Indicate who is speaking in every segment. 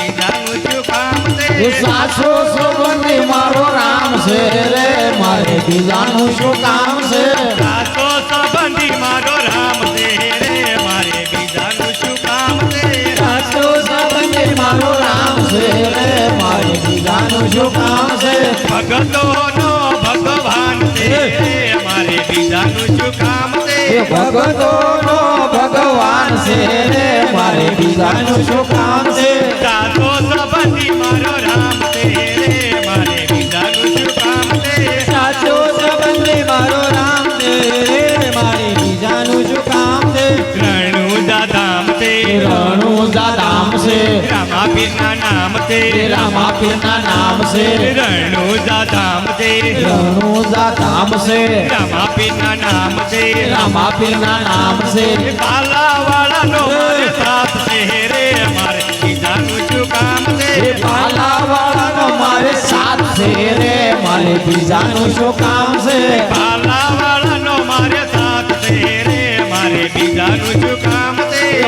Speaker 1: છે
Speaker 2: સાચો સંબંધી મારો રામ છે રે મારે બીજાનું શું કામ છે?
Speaker 1: સાચો સંબંધી મારો રામ છે રે મારે બીજાનું શું કામ છે?
Speaker 2: સાચો સંબંધી મારો રામ છે રે મારે બીજાનું શું કામ છે?
Speaker 1: ભગતોનો ભગવાન છે મારે બીજાનું શું કામ
Speaker 2: એ
Speaker 1: છે
Speaker 2: ભગતોનો ભગવાન છે મારે બીજાનું શું કામ છે?
Speaker 1: નામ છે
Speaker 2: એ રામા પીરના નામ છે.
Speaker 1: રણુજા ધામ છે
Speaker 2: રણુજા ધામ છે.
Speaker 1: રામાપીરના નામ છે.
Speaker 2: રામા પીરના નામ છે.
Speaker 1: પાલાવાળાનો મારે સાથ છે રે મારે બીજાનું શું કામ છે?
Speaker 2: પાલાવાળાનો મારે સાથ છે રે મારે બીજાનું શું કામ છે?
Speaker 1: પાલાવાળાનો મારે સાથ છે રે મારે બીજાનું શું કામ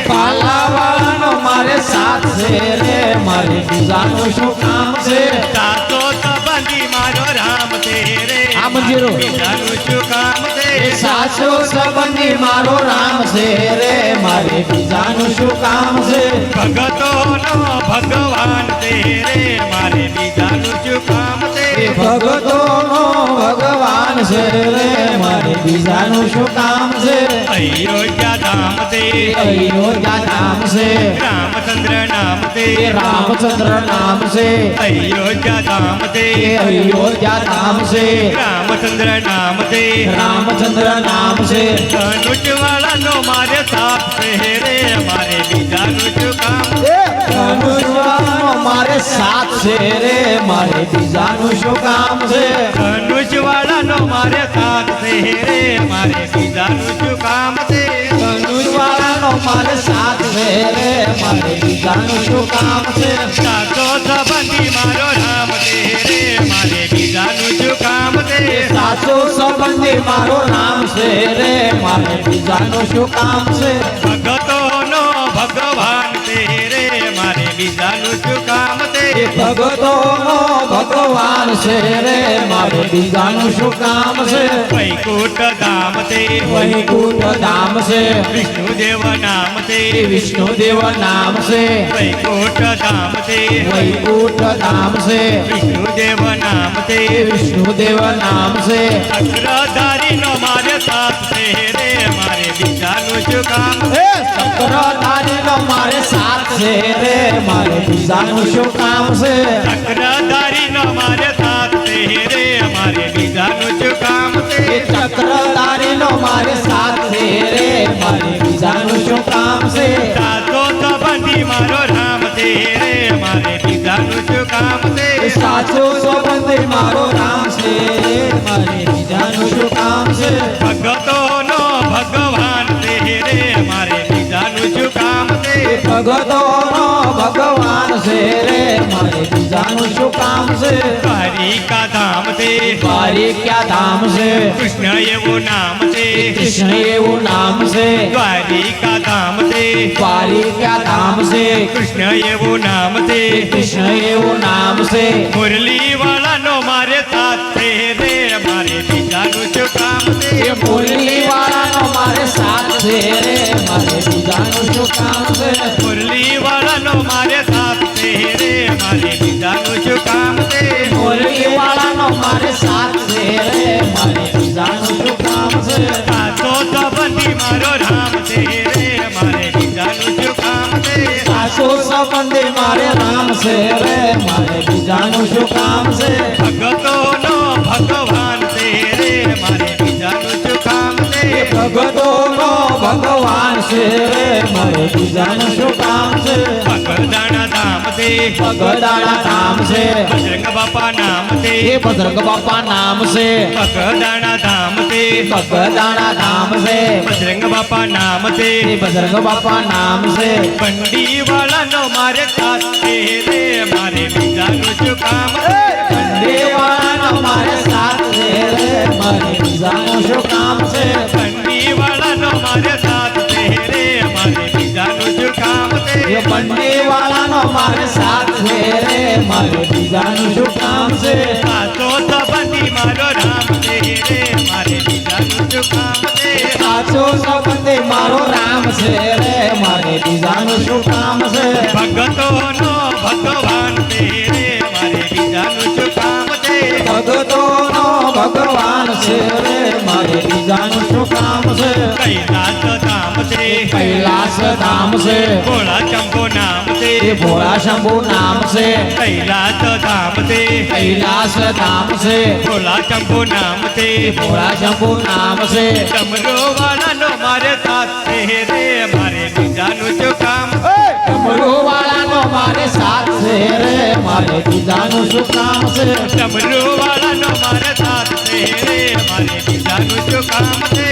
Speaker 2: પાલાવાળાનો મારે સાથ છે રે. મારે બીજાનું શું કામ છે?
Speaker 1: સાચો સંબંધી મારો રામ છે રે.
Speaker 2: આ મંજીરો.
Speaker 1: બીજાનું શું કામ છે?
Speaker 2: સાચો સંબંધી મારો રામ છે રે. મારે બીજાનું શું કામ છે?
Speaker 1: ભગતોનો ભગવાન તે રે. મારે બીજાનું શું કામ છે?
Speaker 2: ભગતોનો ભગવાન છે રે. મારે બીજાનું શું કામ
Speaker 1: अयो क्या धाम
Speaker 2: से? अयोध्या धाम से?
Speaker 1: रामचंद्र नाम से।
Speaker 2: रामचंद्र नाम से। अयोध्या
Speaker 1: धाम से? अयोध्या
Speaker 2: धाम से? रामचंद्र
Speaker 1: नाम से। रामचंद्र नाम से। अनुज वाला नो मारे साथ
Speaker 2: रे हमारे बीजा धनुष काम। अनुज वाला नो मारे साथ से
Speaker 1: रे मारे भी काम से। अनुज वाला नो मारे साथ से
Speaker 2: रे हमारे बीजानु गोपाल साथ मेरे मारे। बीजानु तो काम
Speaker 1: से साचो सबंदी मारो राम तेरे मारे। बीजानु जो काम से
Speaker 2: साचो सबंदी मारो राम से रे मारे। बीजानु जो काम से
Speaker 1: भगतो नो भगवान तेरे मारे। बीजानु जो काम से
Speaker 2: भगतो नो ભગવાન છે રે મારે બીજાનું શું કામ છે
Speaker 1: વૈકુંઠ ધામ છે
Speaker 2: વૈકુંઠ ધામ છે
Speaker 1: વિષ્ણુદેવ નામ છે
Speaker 2: એ વિષ્ણુદેવ નામ છે
Speaker 1: વૈકુંઠ ધામ છે
Speaker 2: વૈકુંઠ ધામ છે विष्णुदेव नाम से।
Speaker 1: विष्णुदेव नाम से। चक्रधारी नो मारे साथ से रे
Speaker 2: मारे विशालु शुकाम चक्रधारी नो मारे साथ से रे मारे विशालु
Speaker 1: शुकाम से। चक्रधारी नो मारे साथ से रे मारे
Speaker 2: विशालु
Speaker 1: शुकाम
Speaker 2: से। चक्रधारी नो मारे साथ से रे मारे विशालु शुकाम
Speaker 1: से। सातों सबनी मारो राम से रे બીજાનું કામ છે.
Speaker 2: સાચો સંબંધ મારો નામ છે. મારે બીજાનું શું કામ છે?
Speaker 1: ભગતોનો
Speaker 2: એ
Speaker 1: છે
Speaker 2: ભગતોનો ભગવાન છે રે મારે બીજાનું શું કામ છે
Speaker 1: દ્વારિકા ધામ છે
Speaker 2: દ્વારિકા ધામ છે
Speaker 1: કૃષ્ણ એવું નામ છે
Speaker 2: કૃષ્ણ એવું નામ છે
Speaker 1: દ્વારિકા ધામ છે
Speaker 2: દ્વારિકા ધામ છે
Speaker 1: કૃષ્ણ એવું નામ છે
Speaker 2: કૃષ્ણ એવું નામ છે
Speaker 1: મુરલી વાળાનો મારે સાથ
Speaker 2: સાથ છે રે મારે બીજાનું શું કામ છે?
Speaker 1: મુરલી વાળાનો મારે સાથ છે રે મારે બીજાનું શું કામ છે?
Speaker 2: મુરલી વાળાનો મારે સાથ છે રે મારે બીજાનું શું કામ છે?
Speaker 1: સાચો સંબંધી મારો રામ છે રે મારે બીજાનું શું કામ છે?
Speaker 2: સંબંધી મારે રામ છે રે મારે બીજાનું શું કામ છે?
Speaker 1: ભગતોનો મારે બીજાનું શું કામ છે ભગદાણા ધામ છે
Speaker 2: ભગદાણા ધામ છે
Speaker 1: બજરંગ બાપા નામ છે
Speaker 2: એ બજરંગ બાપા નામ છે
Speaker 1: ભગદાણા ધામ છે
Speaker 2: ભગદાણા ધામ છે
Speaker 1: બજરંગ બાપા નામ છે
Speaker 2: એ બજરંગ બાપા નામ છે
Speaker 1: બંડી વાળાનો મારે સાથ છે રે મારે બીજાનું શું કામ છે
Speaker 2: દેવાના એ બંને વાળાનો મારે સાથ છે રે. મારે બીજાનું શું કામ છે?
Speaker 1: સાચો સંબંધી મારો રામ છે રે. મારે બીજાનું શું કામ છે?
Speaker 2: સાચો સંબંધી મારો રામ છે રે. મારે બીજાનું શું કામ છે?
Speaker 1: ભગતોનો ભગવાન છે રે. મારે બીજાનું શું કામ છે?
Speaker 2: ભગતોનો ભગવાન છે રે. મારે બીજાનું શું કામ છે?
Speaker 1: नाम
Speaker 2: से। भोला शंभु नाम से।
Speaker 1: भोला शंभु नाम
Speaker 2: से। कैलाश धाम
Speaker 1: से। कैलाश धाम से।
Speaker 2: भोला शंभु नाम से।
Speaker 1: भोला शंभु नाम से। कमरो वाला नो मारे साथ से
Speaker 2: रे मारे बीजानु जो काम। कमरो वाला नो मारे साथ से
Speaker 1: रे मारे बीजानु जो काम से। कमरो वाला नो मारे साथ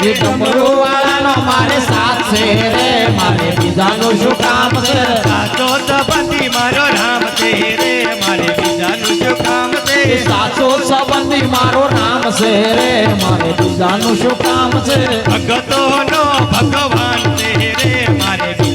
Speaker 2: એ ડમરુ વાળાનો મારે સાથ છે રે. મારે બીજાનું શું કામ છે?
Speaker 1: સાચો સંબંધી મારો રામ છે રે. મારે બીજાનું શું કામ છે?
Speaker 2: એ સાચો સંબંધી મારો નામ છે રે. મારે બીજાનું શું કામ છે?
Speaker 1: ભગતોનો ભગવાન છે રે.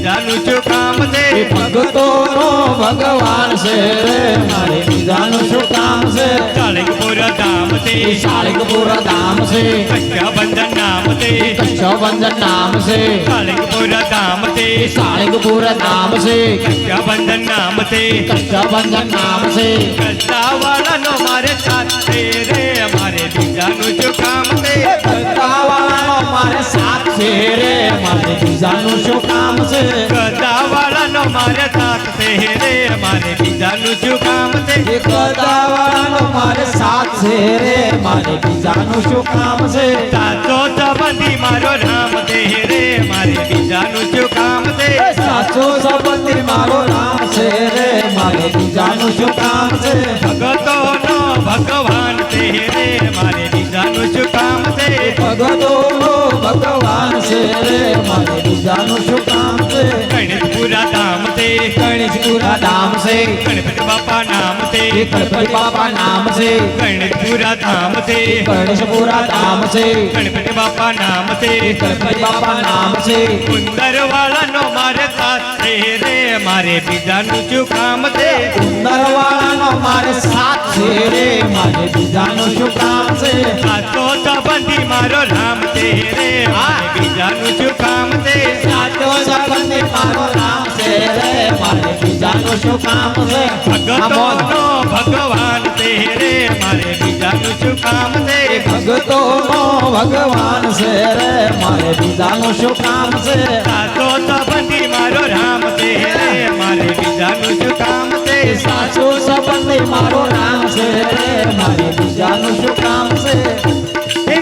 Speaker 1: બીજાનું શું કામ છે?
Speaker 2: ભગતો નો ભગવાન છે રે. મારે બીજાનું શું કામ છે?
Speaker 1: કાળીપુર ધામ છે.
Speaker 2: એ શાળિકપુર ધામ છે.
Speaker 1: કચ્છાબંધન નામ છે.
Speaker 2: કચ્છબંધન નામ છે.
Speaker 1: કાળીપુર ધામ છે.
Speaker 2: એ શાળિકપુર ધામ છે.
Speaker 1: કચ્છાબંધન નામ છે.
Speaker 2: કચ્છબંધન નામ છે.
Speaker 1: કચ્છાવાળાનો મારે સાથે રે. મારે બીજાનું શું કામ
Speaker 2: બીજાનું શું કામ છે
Speaker 1: કચ્છાવાળાનો મારે સાથ છે રે મારે બીજાનું શું કામ છે
Speaker 2: એ ગંગાવાળાનો મારે સાથ છે રે મારે બીજાનું શું કામ છે
Speaker 1: સાચો સંબંધી મારો રામ છે રે મારે બીજાનું શું કામ છે
Speaker 2: એ સાચો સંબંધી મારો નામ છે રે મારે બીજાનું શું કામ છે
Speaker 1: ભગતોનો ભગવાન છે રે મારે બીજાનું શું કામ છે
Speaker 2: ભગતોનો ભગવાન છે રે મારે બીજાનું શું કામ છે.
Speaker 1: ગણેશપુરા ધામ છે.
Speaker 2: ગણેશપુરા ધામ છે.
Speaker 1: ગણપતિ બાપા નામ છે.
Speaker 2: ગણપતિ બાપા નામ છે.
Speaker 1: ગણેશપુરા ધામ છે.
Speaker 2: ગણેશપુરા ધામ છે.
Speaker 1: ગણપતિ બાપા નામ છે.
Speaker 2: ગણપતિ બાપા નામ છે.
Speaker 1: સુંદર વાળાનો મારે સાથ રે. મારે બીજાનું શું કામ છે?
Speaker 2: ઉંદરવાળાનો મારે સાથ છે રે. મારે બીજાનું શું કામ છે?
Speaker 1: આ તો સંબંધી મારો રામ છે રે. મારે બીજાનું શું કામ છે
Speaker 2: મારો નામ છે રે મારે બીજાનું શું કામ છે?
Speaker 1: ભગતો ભગવાન છે રે મારે બીજાનું શું કામ છે?
Speaker 2: ભગતોનો ભગવાન છે રે મારે બીજાનું શું કામ છે?
Speaker 1: સાચો સંબંધી મારો રામ છે રે મારે બીજાનું શું કામ છે?
Speaker 2: સાચો સંબંધી મારો નામ છે રે મારે બીજાનું શું કામ છે?
Speaker 1: એ